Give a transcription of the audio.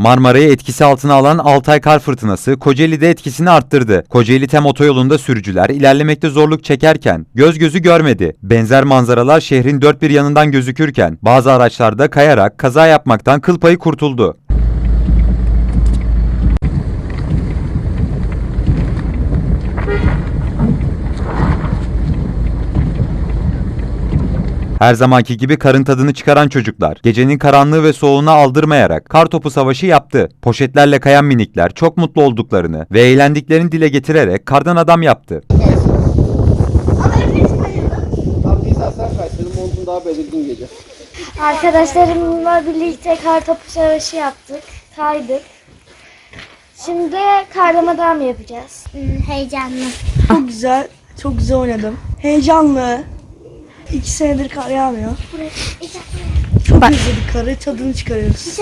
Marmara'yı etkisi altına alan Altay kar fırtınası Kocaeli'de etkisini arttırdı. Kocaeli Tem otoyolunda sürücüler ilerlemekte zorluk çekerken göz gözü görmedi. Benzer manzaralar şehrin dört bir yanından gözükürken bazı araçlarda kayarak kaza yapmaktan kıl payı kurtuldu. Her zamanki gibi karın tadını çıkaran çocuklar, gecenin karanlığı ve soğuğuna aldırmayarak kar topu savaşı yaptı. Poşetlerle kayan minikler çok mutlu olduklarını ve eğlendiklerini dile getirerek kardan adam yaptı. Tam daha belirgin gece. Arkadaşlarımla birlikte kar topu savaşı yaptık. Kaydık. Şimdi karlama dam yapacağız. Heyecanlı. Çok güzel, çok güzel oynadım. Heyecanlı. İki senedir kar yağmıyor. Çok özledik karı, tadını çıkarıyoruz.